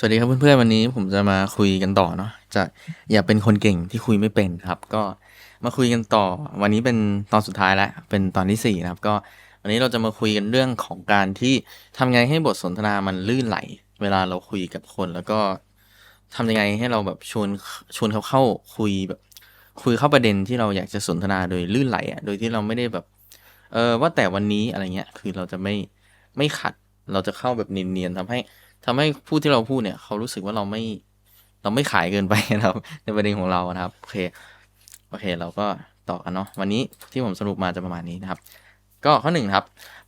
สวัสดีครับเพื่อนๆวันนี้ผมจะมาคุยกันต่อเนาะจะอย่าเป็นคนเก่งที่คุยไม่เป็นครับ ก็มาคุยกันต่อ วันนี้เป็นตอนสุดท้ายแล้วเป็นตอนที่สี่นะครับ ก็วันนี้เราจะมาคุยกันเรื่องของการที่ทำไงให้บทสนทนามันลื่นไหล เวลาเราคุยกับคนแล้วก็ทำยังไงให้เราแบบชวนชวนเขาเข้าคุยแบบ คุยเข้าประเด็นที่เราอยากจะสนทนาโดยลื่นไหลอะโดยที่เราไม่ได้แบบเออว่าแต่วันนี้อะไรเงี้ยคือเราจะไม่ไม่ขัดเราจะเข้าแบบเนียนๆทำให้ ทำให้ผู้ที่เราพูดเนี่ย เขารู้สึกว่าเราไม่ เราไม่ขายเกินไปนะครับ ในประเด็นของเรานะครับ โอเค โอเค เราก็ต่อกันเนาะ วันนี้ที่ผมสรุปมาจะประมาณนี้นะครับ ก็ข้อหนึ่งครับ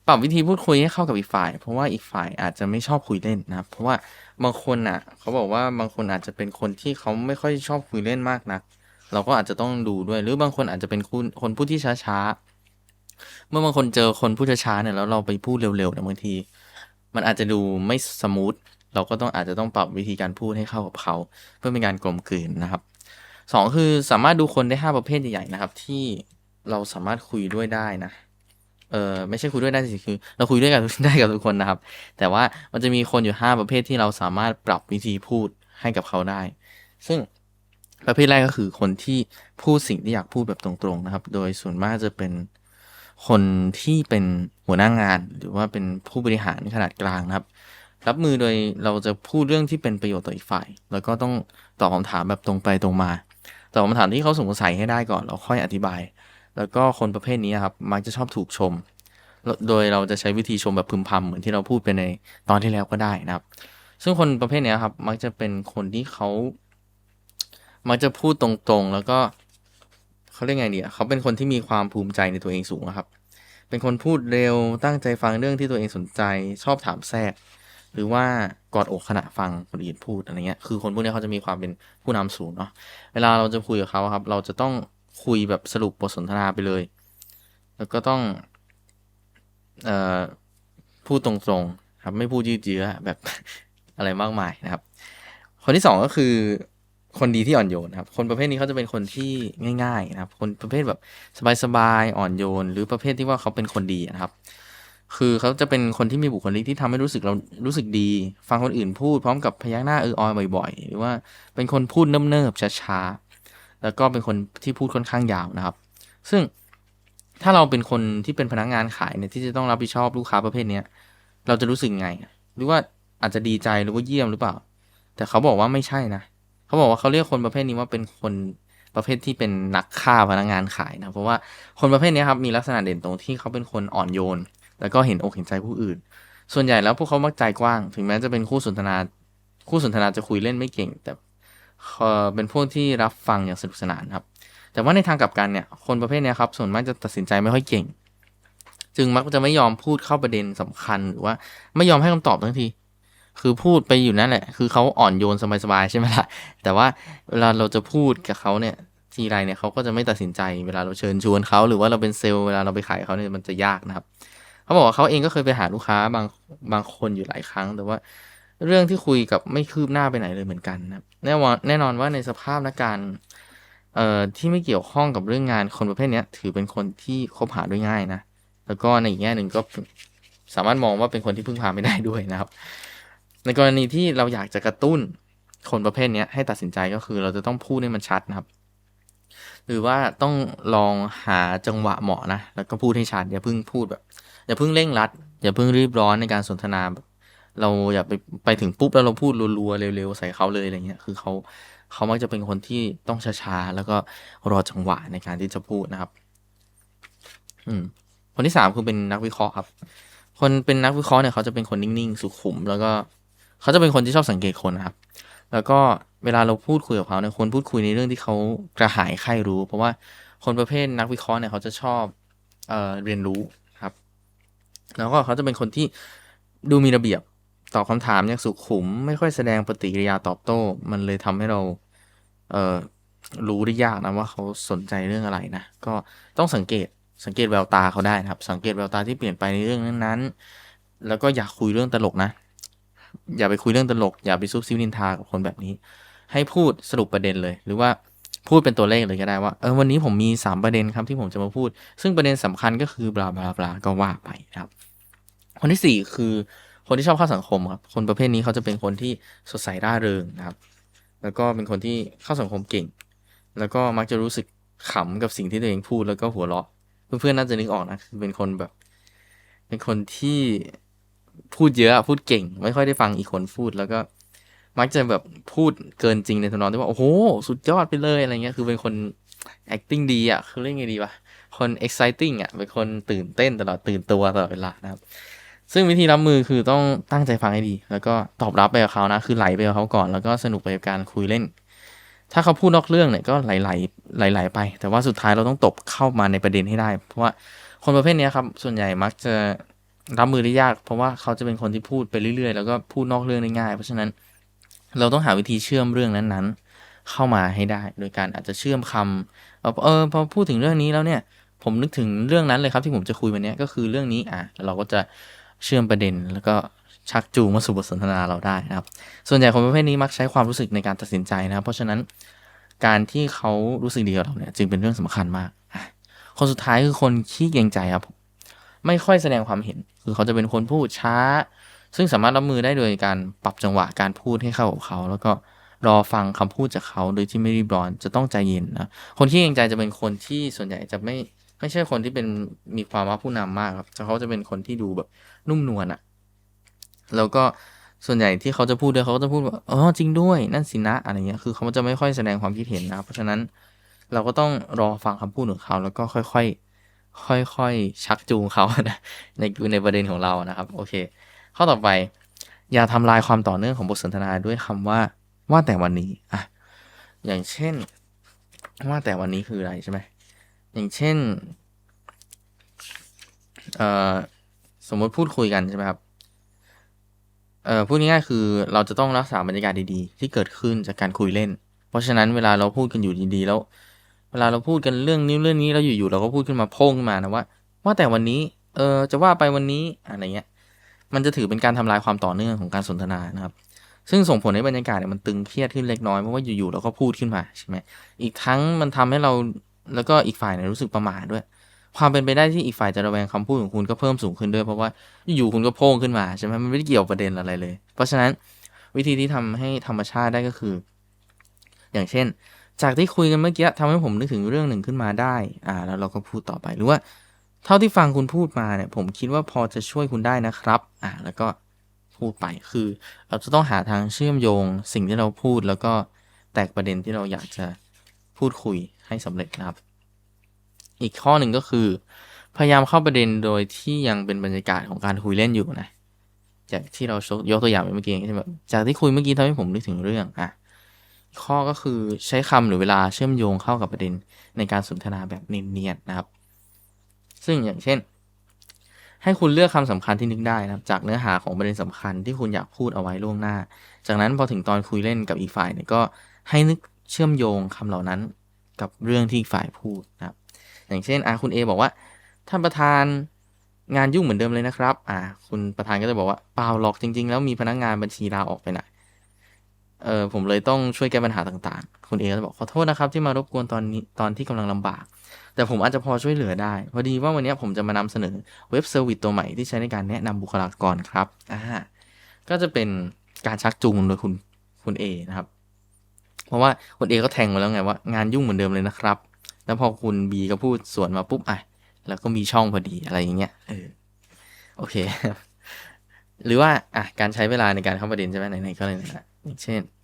ปรับวิธีพูดคุยให้เข้ากับอีกฝ่าย เพราะว่าอีกฝ่ายอาจจะไม่ชอบคุยเล่นนะครับ เพราะว่าบางคนอะ เขาบอกว่าบางคนอาจจะเป็นคนที่เขาไม่ค่อยชอบคุยเล่นมากนัก เราก็อาจจะต้องดูด้วย หรือบางคนอาจจะเป็นคนคนพูดที่ช้าๆ เมื่อบางคนเจอคนพูดช้าๆเนี่ยแล้วเราไปพูดเร็วๆเนี่ยบางที มันอาจจะดูไม่สมูทเราก็ต้องอาจจะต้องปรับวิธีการพูดให้เข้ากับเขา เพื่อเป็นการกลมกลืนนะครับสองคือสามารถดูคนได้ห้าประเภทใหญ่ๆนะครับ ที่เราสามารถคุยด้วยได้นะเออไม่ใช่คุยด้วยได้สิคือ เราคุยด้วยกันได้กับทุกคนนะครับ แต่ว่ามันจะมีคนอยู่ห้าประเภทที่เราสามารถปรับวิธีพูดให้กับเขาได้ ซึ่งประเภทแรกก็คือคนที่พูดสิ่งที่อยากพูดแบบตรงๆนะครับ โดยส่วนมากจะเป็น คนที่เป็นหัวหน้างานหรือว่าเป็นผู้บริหารขนาดกลางนะครับ รับมือโดยเราจะพูดเรื่องที่เป็นประโยชน์ต่ออีกฝ่าย แล้วก็ต้องตอบคำถามแบบตรงไปตรงมาตอบคำถามที่เขาสงสัยให้ได้ก่อนแล้วค่อยอธิบาย แล้วก็คนประเภทนี้ครับมักจะชอบถูกชม โดยเราจะใช้วิธีชมแบบพึมพำเหมือนที่เราพูดไปในตอนที่แล้วก็ได้นะครับ ซึ่งคนประเภทนี้ครับมักจะเป็นคนที่เขามักจะพูดตรงๆ แล้วก็ เขาเรียกไงดีอะเขาเป็นคนที่มีความภูมิใจในตัวเองสูงครับ เป็นคนพูดเร็วตั้งใจฟังเรื่องที่ตัวเองสนใจ ชอบถามแทรก หรือว่ากอดอกขณะฟังคนอื่นพูดอะไรเงี้ยคือคนพวกนี้เขาจะมีความเป็นผู้นำสูงเนาะเวลาเราจะคุยกับเขาครับ เราจะต้องคุยแบบสรุปบทสนทนาไปเลย แล้วก็ต้องเอ่อพูดตรงๆครับไม่พูดยืดเยื้อแบบอะไรมากมายนะครับ คนที่สองก็คือ คนดีที่อ่อนโยนนะครับ คนประเภทนี้เขาจะเป็นคนที่ง่าย ๆ นะครับ คนประเภทแบบสบายๆอ่อนโยน หรือประเภทที่ว่าเขาเป็นคนดีนะครับ คือเขาจะเป็นคนที่มีบุคลิกที่ทำให้รู้สึกเรารู้สึกดี ฟังคนอื่นพูดพร้อมกับพยักหน้าเออออยบ่อยๆ หรือว่าเป็นคนพูดเนิบๆช้าๆแล้วก็เป็นคนที่พูดค่อนข้างยาวนะครับ ซึ่งถ้าเราเป็นคนที่เป็นพนักงานขายเนี่ยที่จะต้องรับผิดชอบลูกค้าประเภทเนี้ยเราจะรู้สึกไง หรือว่าอาจจะดีใจหรือว่าเยี่ยมหรือเปล่า แต่เขาบอกว่าไม่ใช่นะ เขาบอกว่าเขาเรียกคนประเภทนี้ว่าเป็นคนประเภทที่เป็นนักฆ่าพนักงานขายนะเพราะว่าคนประเภทนี้ครับมีลักษณะเด่นตรงที่เขาเป็นคนอ่อนโยน แล้วก็เห็นอกเห็นใจผู้อื่น ส่วนใหญ่แล้วพวกเขามักใจกว้าง ถึงแม้จะเป็นคู่สนทนาคู่สนทนาจะคุยเล่นไม่เก่ง แต่เป็นพวกที่รับฟังอย่างสนุกสนานครับ แต่ว่าในทางกลับกันเนี่ยคนประเภทนี้ครับส่วนมากจะตัดสินใจไม่ค่อยเก่ง จึงมักจะไม่ยอมพูดเข้าประเด็นสำคัญหรือว่าไม่ยอมให้คำตอบทั้งที คือพูดไปอยู่นั่นแหละ คือเขาอ่อนโยนสบายๆใช่ไหมล่ะ แต่ว่าเวลาเราจะพูดกับเขาเนี่ยทีไรเนี่ยเขาก็จะไม่ตัดสินใจ เวลาเราเชิญชวนเขาหรือว่าเราเป็นเซลล์เวลาเราไปขายเขาเนี่ยมันจะยากนะครับ เขาบอกว่าเขาเองก็เคยไปหาลูกค้าบางบางคนอยู่หลายครั้ง แต่ว่าเรื่องที่คุยกับไม่คืบหน้าไปไหนเลยเหมือนกันนะแน่ว่าแน่นอนว่าในสภาพและการเอ่อที่ไม่เกี่ยวข้องกับเรื่องงานคนประเภทนี้ถือเป็นคนที่คบหาด้วยง่ายนะแล้วก็ในอีกแง่หนึ่งก็สามารถมองว่าเป็นคนที่พึ่งพาไม่ได้ด้วยนะครับ ในกรณีที่เราอยากจะกระตุ้นคนประเภทนี้ให้ตัดสินใจก็คือเราจะต้องพูดให้มันชัดนะครับ หรือว่าต้องลองหาจังหวะเหมาะนะ แล้วก็พูดให้ชัดอย่าเพิ่งพูดแบบ อย่าเพิ่งเร่งรัด อย่าเพิ่งรีบร้อนในการสนทนาเราอย่าไปไปถึงปุ๊บแล้วเราพูดรัวๆเร็วๆใส่เขาเลยอะไรเงี้ยคือเขาเขามักจะเป็นคนที่ต้องช้าๆแล้วก็รอจังหวะในการที่จะพูดนะครับ อืมคนที่สามคือเป็นนักวิเคราะห์ครับ คนเป็นนักวิเคราะห์เนี่ยเขาจะเป็นคนนิ่งๆ สุขุม แล้วก็ เขาจะเป็นคนที่ชอบสังเกตคนครับ แล้วก็เวลาเราพูดคุยกับเขาเนี่ยควรพูดคุยในเรื่องที่เขากระหายใคร่รู้ เพราะว่าคนประเภทนักวิเคราะห์เนี่ยเขาจะชอบเอ่อเรียนรู้ครับ แล้วก็เขาจะเป็นคนที่ดูมีระเบียบตอบคำถามอย่างสุขุม ไม่ค่อยแสดงปฏิกิริยาตอบโต้ มันเลยทำให้เราเอ่อรู้ได้ยากนะว่าเขาสนใจเรื่องอะไรนะ ก็ต้องสังเกตสังเกตแววตาเขาได้นะครับ สังเกตแววตาที่เปลี่ยนไปในเรื่องนั้นๆ แล้วก็อยากคุยเรื่องตลกนะ อย่าไปคุยเรื่องตลก อย่าไปซุบซิบนินทากับคนแบบนี้ ให้พูดสรุปประเด็นเลย หรือว่าพูดเป็นตัวเลขเลยก็ได้ว่าเออวันนี้ผมมี 3 ประเด็นครับที่ผมจะมาพูด ซึ่งประเด็นสำคัญก็คือบลาบลาบลาก็ว่าไปนะครับ คนที่ 4 คือคคนที่ชอบเข้าสังคมครับคนประเภทนี้เขาจะเป็นคนที่สดใสร่าเริงนะครับ แล้วก็เป็นคนที่เข้าสังคมเก่ง แล้วก็มักจะรู้สึกขำกับสิ่งที่ตัวเองพูดแล้วก็หัวเราะเพื่อนๆน่าจะนึกออกนะคือเป็นคนแบบ เป็นคนที่ พูดเยอะพูดเก่ง ไม่ค่อยได้ฟังอีกคนพูดแล้วก็ มักจะแบบพูดเกินจริงในทำนองที่ว่าโอ้โห สุดยอดไปเลยอะไรเงี้ย คือเป็นคน acting ดีอะคือเรียกไงดีวะคน exciting อะเป็นคนตื่นเต้นตลอดตื่นตัวตลอดเวลานะครับ ซึ่งวิธีรับมือคือต้องตั้งใจฟังให้ดี แล้วก็ตอบรับไปกับเขานะ คือไหลไปกับเขาก่อน แล้วก็สนุกไปกับการคุยเล่น ถ้าเขาพูดนอกเรื่องเนี่ยก็ไหลไหลไหลไหลๆไป แต่ว่าสุดท้ายเราต้องตบเข้ามาในประเด็นให้ได้ เพราะว่าคนประเภทนี้ครับส่วนใหญ่มักจะ รับมือได้ยาก เพราะว่าเขาจะเป็นคนที่พูดไปเรื่อยๆ แล้วก็พูดนอกเรื่องได้ง่าย เพราะฉะนั้นเราต้องหาวิธีเชื่อมเรื่องนั้นๆ เข้ามาให้ได้ โดยการอาจจะเชื่อมคำเออพอพูดถึงเรื่องนี้แล้วเนี่ย ผมนึกถึงเรื่องนั้นเลยครับที่ผมจะคุยวันนี้ก็คือเรื่องนี้อะเราก็จะเชื่อมประเด็นแล้วก็ชักจูงมาสู่บทสนทนาเราได้นะครับ ส่วนใหญ่คนประเภทนี้มักใช้ความรู้สึกในการตัดสินใจนะครับ เพราะฉะนั้นการที่เขารู้สึกดีกับเราเนี่ยจึงเป็นเรื่องสำคัญมาก คนสุดท้ายคือคนขี้เกรงใจครับ ไม่ค่อยแสดงความเห็น คือเขาจะเป็นคนพูดช้า ซึ่งสามารถรับมือได้โดยการปรับจังหวะการพูดให้เข้ากับเขา แล้วก็รอฟังคำพูดจากเขาโดยที่ไม่รีบร้อนจะต้องใจเย็นนะคนที่เกรงใจจะเป็นคนที่ส่วนใหญ่จะไม่ไม่ใช่คนที่เป็นมีความว่าผู้นำมากครับแต่เขาจะเป็นคนที่ดูแบบนุ่มนวลอะแล้วก็ส่วนใหญ่ที่เขาจะพูดด้วยเขาก็จะพูดว่าอ๋อจริงด้วยนั่นสินะอะไรเงี้ยคือเขาจะไม่ค่อยแสดงความคิดเห็นนะ เพราะฉะนั้นเราก็ต้องรอฟังคำพูดของเขาแล้วก็ค่อย ๆ ค่อยๆ ชักจูงเขานะในในประเด็นของเรานะครับ โอเค ข้อต่อไป อย่าทำลายความต่อเนื่องของบทสนทนาด้วยคำว่าว่าแต่วันนี้อะอย่างเช่น ว่าแต่วันนี้คืออะไรใช่ไหมอย่างเช่นเอ่อสมมติพูดคุยกันใช่ไหมครับเอ่อพูดง่ายๆคือเราจะต้องรักษาบรรยากาศดีๆ ที่เกิดขึ้นจากการคุยเล่น เพราะฉะนั้นเวลาเราพูดกันอยู่ดีๆแล้ว เวลาเราพูดกันเรื่องนี้เรื่องนี้แล้วอยู่ๆเราก็พูดขึ้นมาโพ่งขึ้นมานะว่า ว่าแต่วันนี้เออจะว่าไปวันนี้อะไรเงี้ยมันจะถือเป็นการทำลายความต่อเนื่องของการสนทนานะครับ ซึ่งส่งผลให้บรรยากาศเนี่ยมันตึงเครียดขึ้นเล็กน้อยเพราะว่าอยู่ๆเราก็พูดขึ้นมาใช่ไหมอีกทั้งมันทำให้เราแล้วก็อีกฝ่ายเนี่ยรู้สึกประหม่าด้วย ความเป็นไปได้ที่อีกฝ่ายจะระแวงคำพูดของคุณก็เพิ่มสูงขึ้นด้วย เพราะว่าอยู่คุณก็โพ่งขึ้นมาใช่ไหมมันไม่ได้เกี่ยวประเด็นอะไรเลย เพราะฉะนั้นวิธีที่ทำให้ธรรมชาติได้ก็คือ อย่างเช่น จากที่คุยกันเมื่อกี้ทำให้ผมนึกถึงเรื่องหนึ่งขึ้นมาได้ อ่า แล้วเราก็พูดต่อไปหรือว่า เท่าที่ฟังคุณพูดมาเนี่ย ผมคิดว่าพอจะช่วยคุณได้นะครับ อ่า แล้วก็พูดไปคือ เราจะต้องหาทางเชื่อมโยง สิ่งที่เราพูดแล้วก็แตกประเด็นที่เราอยากจะพูดคุยให้สำเร็จนะครับ อีกข้อหนึ่งก็คือ พยายามเข้าประเด็นโดยที่ยังเป็นบรรยากาศของการคุยเล่นอยู่นะ จากที่เรายกตัวอย่างไปเมื่อกี้ใช่ไหมจากที่คุยเมื่อกี้ทำให้ผมนึกถึงเรื่องอะ ข้อก็คือใช้คำหรือเวลาเชื่อมโยงเข้ากับประเด็นในการสนทนาแบบเนียนๆนะครับ ซึ่งอย่างเช่น ให้คุณเลือกคำสำคัญที่นึกได้นะครับ จากเนื้อหาของประเด็นสำคัญที่คุณอยากพูดเอาไว้ล่วงหน้า จากนั้นพอถึงตอนคุยเล่นกับอีกฝ่ายเนี่ยก็ให้นึกเชื่อมโยงคำเหล่านั้นกับเรื่องที่อีกฝ่ายพูดนะครับ อย่างเช่นอะคุณเอบอกว่าท่านประธานงานยุ่งเหมือนเดิมเลยนะครับ อ่า คุณประธานก็จะบอกว่าเปล่าหรอกจริง ๆ แล้วมีพนักงานบัญชีลาออกไปนะ เออผมเลยต้องช่วยแก้ปัญหาต่างๆ คุณเอก็จะบอกขอโทษนะครับ ที่มารบกวนตอนนี้ตอนที่กำลังลำบาก แต่ผมอาจจะพอช่วยเหลือได้ พอดีว่าวันนี้ผมจะมานำเสนอเว็บเซอร์วิสตัวใหม่ที่ใช้ในการแนะนำบุคลากรครับอ่าก็จะเป็นการชักจูงโดยคุณคุณเอนะครับ เพราะว่าคุณเอก็แทงมาแล้วไงว่า งานยุ่งเหมือนเดิมเลยนะครับ แล้วพอคุณบีก็พูดสวนมาปุ๊บอะแล้วก็มีช่องพอดีอะไรอย่างเงี้ยเออโอเค หรือว่าอะการใช้เวลาในการเข้าประเด็นใช่ไหมไหนๆก็เลยนะอย่างเช่นเอ่อ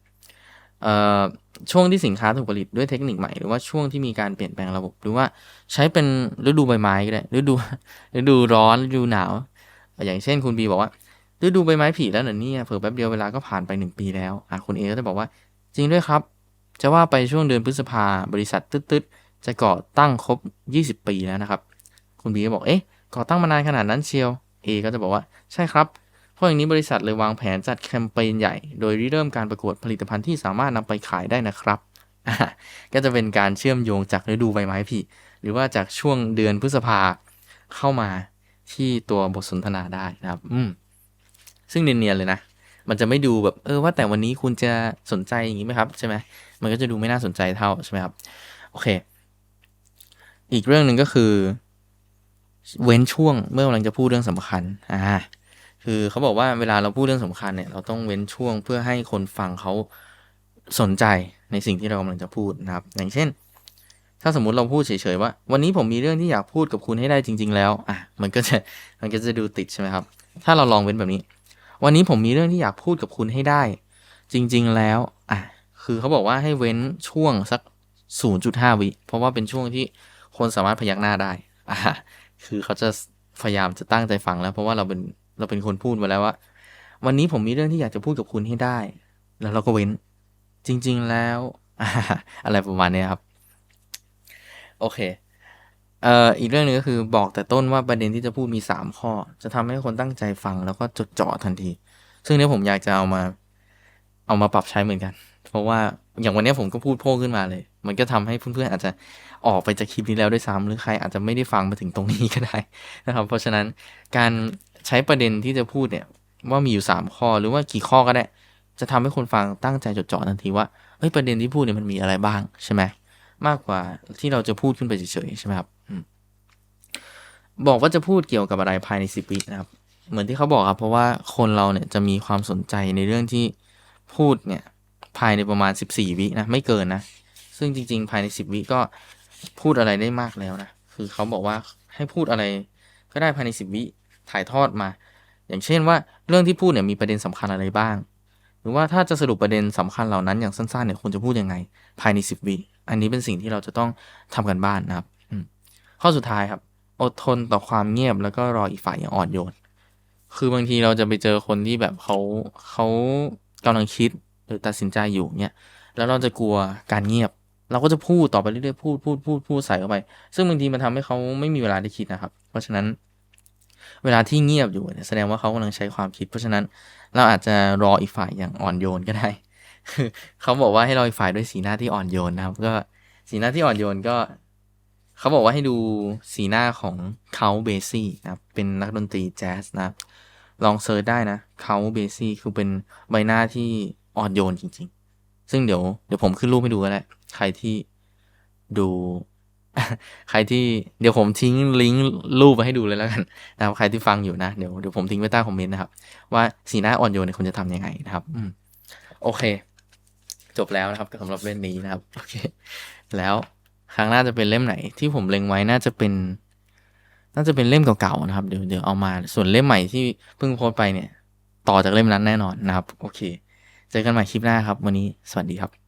ช่วงที่สินค้าถูกผลิตด้วยเทคนิคใหม่หรือว่าช่วงที่มีการเปลี่ยนแปลงระบบ หรือว่าใช้เป็นฤดูใบไม้ก็ได้ฤดูฤดูร้อนฤดูหนาว อย่างเช่นคุณบีบอกว่าฤดูใบไม้ผลิแล้วเหรอเนี่ยเผื่อแป๊บเดียวเวลาก็ผ่านไปหนึ่งปีแล้วอะคุณเอก็จะบอกว่า จริงด้วยครับ จะว่าไปช่วงเดือนพฤษภาบริษัทตึ๊ดๆจะก่อตั้งครบ 20 ปีแล้วนะครับ คุณบีก็บอกเอ๊ะก่อตั้งมานานขนาดนั้นเชียวเอก็จะบอกว่าใช่ครับ เพราะอย่างนี้บริษัทเลยวางแผนจัดแคมเปญใหญ่ โดยริเริ่มการประกวดผลิตภัณฑ์ที่สามารถนำไปขายได้นะครับก็จะเป็นการเชื่อมโยงจากฤดูใบไม้ผลิหรือว่าจากช่วงเดือนพฤษภาเข้ามาที่ตัวบทสนทนาได้นะครับ อืมซึ่งเนียนๆเลยนะ มันจะไม่ดูแบบเออว่าแต่วันนี้คุณจะสนใจอย่างนี้ไหมครับใช่ไหมมันก็จะดูไม่น่าสนใจเท่าใช่ไหมครับ โอเค อีกเรื่องหนึ่งก็คือ เว้นช่วงเมื่อกำลังจะพูดเรื่องสำคัญ อ่า คือเขาบอกว่าเวลาเราพูดเรื่องสำคัญเนี่ยเราต้องเว้นช่วงเพื่อให้คนฟังเขาสนใจในสิ่งที่เรากำลังจะพูดนะครับ อย่างเช่น ถ้าสมมุติเราพูดเฉยๆว่า วันนี้ผมมีเรื่องที่อยากพูดกับคุณให้ได้จริง ๆ แล้วอะมันก็จะมันก็จะดูติดใช่ไหมครับ ถ้าเราลองเว้นแบบนี้ วันนี้ผมมีเรื่องที่อยากพูดกับคุณให้ได้ จริง ๆ แล้วอะคือเขาบอกว่าให้เว้นช่วงสัก 0.5 วิเพราะว่าเป็นช่วงที่คนสามารถพยักหน้าได้อะคือเขาจะพยายามจะตั้งใจฟังแล้ว เพราะว่าเราเป็น เราเป็นคนพูดมาแล้วว่า วันนี้ผมมีเรื่องที่อยากจะพูดกับคุณให้ได้ แล้วเราก็เว้น จริง ๆแล้ว อะไรประมาณนี้ครับ โอเคเอ่ออีกเรื่องหนึงก็คือบอกแต่ต้นว่าประเด็นที่จะพูดมี 3 ข้อ จะทำให้คนตั้งใจฟังแล้วก็จดจ่อทันที ซึ่งเนี้ยผมอยากจะเอามา เอามาปรับใช้เหมือนกัน เพราะว่าอย่างวันนี้ผมก็พูดโพ่ขึ้นมาเลย มันก็ทำให้เพื่อนๆอาจจะออกไปจากคลิปนี้แล้วด้วยซ้ำหรือใครอาจจะไม่ได้ฟังมาถึงตรงนี้ก็ได้นะครับ เพราะฉะนั้นการ ใช้ประเด็นที่จะพูดเนี่ยว่ามีอยู่ 3 ข้อหรือว่ากี่ข้อก็ได้ จะทำให้คนฟังตั้งใจจดจ่อทันทีว่าเฮ้ยประเด็นที่พูดเนี่ยมันมีอะไรบ้างใช่ไหมมากกว่าที่เราจะพูดขึ้นไปเฉยๆใช่ไหมครับบอกว่าจะพูดเกี่ยวกับอะไรภายในสิบวินะครับ เหมือนที่เขาบอกครับเพราะว่าคนเราเนี่ยจะมีความสนใจในเรื่องที่พูดเนี่ยภายในประมาณ 14 วินะไม่เกินนะ ซึ่งจริง ๆ ภายใน 10 วิก็พูดอะไรได้มากแล้วนะ คือเขาบอกว่าให้พูดอะไรก็ได้ภายใน 10 วิ ถ่ายทอดมา อย่างเช่นว่าเรื่องที่พูดเนี่ยมีประเด็นสำคัญอะไรบ้าง หรือว่าถ้าจะสรุปประเด็นสำคัญเหล่านั้นอย่างสั้นๆเนี่ยควรจะพูดยังไง ภายใน 10วิอันนี้เป็นสิ่งที่เราจะต้องทำกันบ้านนะครับข้อสุดท้ายครับ อดทนต่อความเงียบแล้วก็รออีกฝ่ายอย่างอ่อนโยน คือบางทีเราจะไปเจอคนที่แบบเขาเขากำลังคิดหรือตัดสินใจอยู่เนี่ยแล้วเราจะกลัวการเงียบ เราก็จะพูดต่อไปเรื่อยๆพูดพูดพูดพูดใส่เข้าไป ซึ่งบางทีมันทำให้เขาไม่มีเวลาได้คิดนะครับ เพราะฉะนั้น เวลาที่เงียบอยู่แสดงว่าเขากำลังใช้ความคิด เพราะฉะนั้นเราอาจจะรออีกฝ่ายอย่างอ่อนโยนก็ได้เขาบอกว่าให้รออีกฝ่ายด้วยสีหน้าที่อ่อนโยนนะครับ ก็สีหน้าที่อ่อนโยนก็ เขาบอกว่าให้ดูสีหน้าของเขาเบซี่นะครับเป็นนักดนตรีแจ๊สนะครับลองเซิร์ชได้นะเขาเบซี่คือเป็นใบหน้าที่อ่อนโยนจริง ๆ ซึ่งเดี๋ยวเดี๋ยวผมขึ้นรูปให้ดูก็ได้ใครที่ดู ใครที่เดี๋ยวผมทิ้งลิงก์รูปไปให้ดูเลยแล้วกันนะครับใครที่ฟังอยู่นะเดี๋ยวเดี๋ยวผมทิ้งไว้ใต้คอมเมนต์นะครับ ว่าสีหน้าอ่อนโยนเนี่ยคุณจะทำยังไงนะครับอืมโอเค จบแล้วนะครับสำหรับเล่มนี้นะครับโอเคแล้วครั้งหน้าจะเป็นเล่มไหน ที่ผมเล็งไว้น่าจะเป็น น่าจะเป็นเล่มเก่าๆนะครับ เดี๋ยวเดี๋ยวเอามาส่วนเล่มใหม่ที่เพิ่งโพสต์ไปเนี่ย ต่อจากเล่มนั้นแน่นอนนะครับ โอเค เจอกันใหม่คลิปหน้าครับ วันนี้สวัสดีครับ